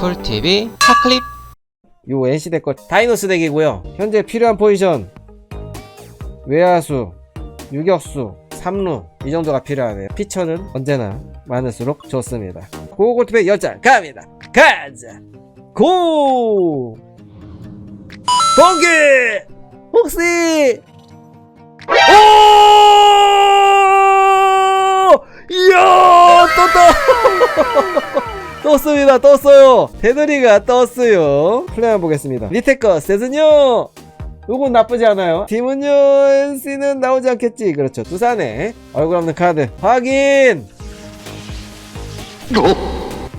쿨TV 차클립 요 NC 덱거 다이노스 덱이고요. 현재 필요한 포지션 외야수, 유격수, 삼루 이 정도가 필요하네요. 피처는 언제나 많을수록 좋습니다. 고골트백 10장 갑니다. 가자. 고! 번개! 혹시 오! 이야! 떴다! 떴습니다. 떴어요. 테두리가 떴어요. 플레이 한번 보겠습니다. 밑에 거 세즈뇨. 요건 나쁘지 않아요. 팀은요 NC는 나오지 않겠지. 그렇죠. 두산에 얼굴 없는 카드 확인.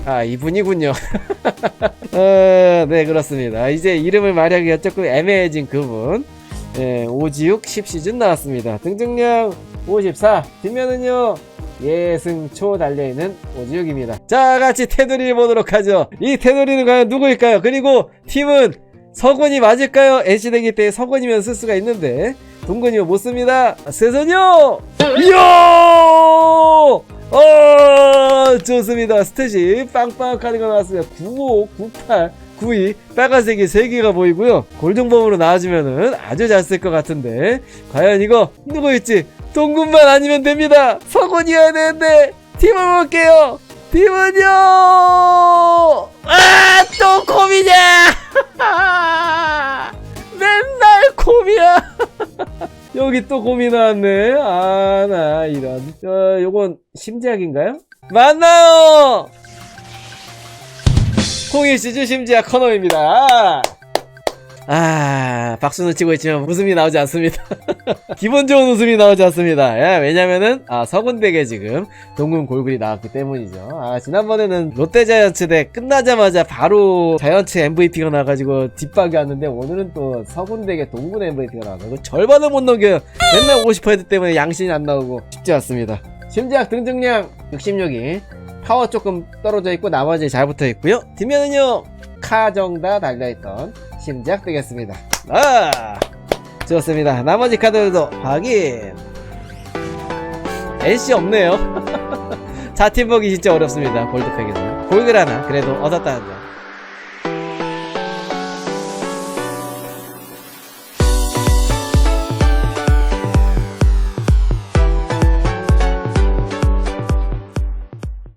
아 이분이군요. 어, 네 그렇습니다. 이제 이름을 말하기가 조금 애매해진 그분. 예, 오지육 10시즌 나왔습니다. 등등량 54. 뒷면은요 예승초 달려있는 오지육입니다. 자, 같이 테두리 보도록 하죠. 이 테두리는 과연 누구일까요? 그리고 팀은 서건이 맞을까요? NC대기 때 서건이면 쓸 수가 있는데 동근이요 못 씁니다. 세선이요! 이야! 어, 좋습니다. 스탯이 빵빵 카드가 나왔습니다. 95, 98, 92 빨간색이 3개가 보이고요. 골든범으로 나와주면은 아주 잘 쓸 것 같은데 과연 이거 누구일지 동군만 아니면 됩니다. 서건이어야 되는데 팀을 볼게요. 팀은요. 아, 또 콤이냐? 맨날 콤이야. 여기 또 곰이 나왔네. 아, 나 이런. 어, 요건 심지학인가요? 맞나요? 콩이 시즈 심지학 커너입니다. 아, 박수는 치고 있지만 웃음이 나오지 않습니다. 기분 좋은 웃음이 나오지 않습니다. 예, 왜냐면은, 아, 서군댁에 지금 동군 골글이 나왔기 때문이죠. 아, 지난번에는 롯데 자이언츠 대 끝나자마자 바로 자이언츠 MVP가 나가지고 뒷박이 왔는데, 오늘은 또 서군댁에 동군 MVP가 나와서 절반을 못 넘겨요. 맨날 50% 때문에 양신이 안 나오고 쉽지 않습니다. 심지학 등등량 66이 파워 조금 떨어져 있고 나머지 잘 붙어 있고요. 뒷면은요 카정다 달려있던 심지학 되겠습니다. 아 좋습니다. 나머지 카드들도 확인. NC 없네요. 4팀 보기 진짜 어렵습니다. 골드팩에서 골드 하나 그래도 얻었다는 점.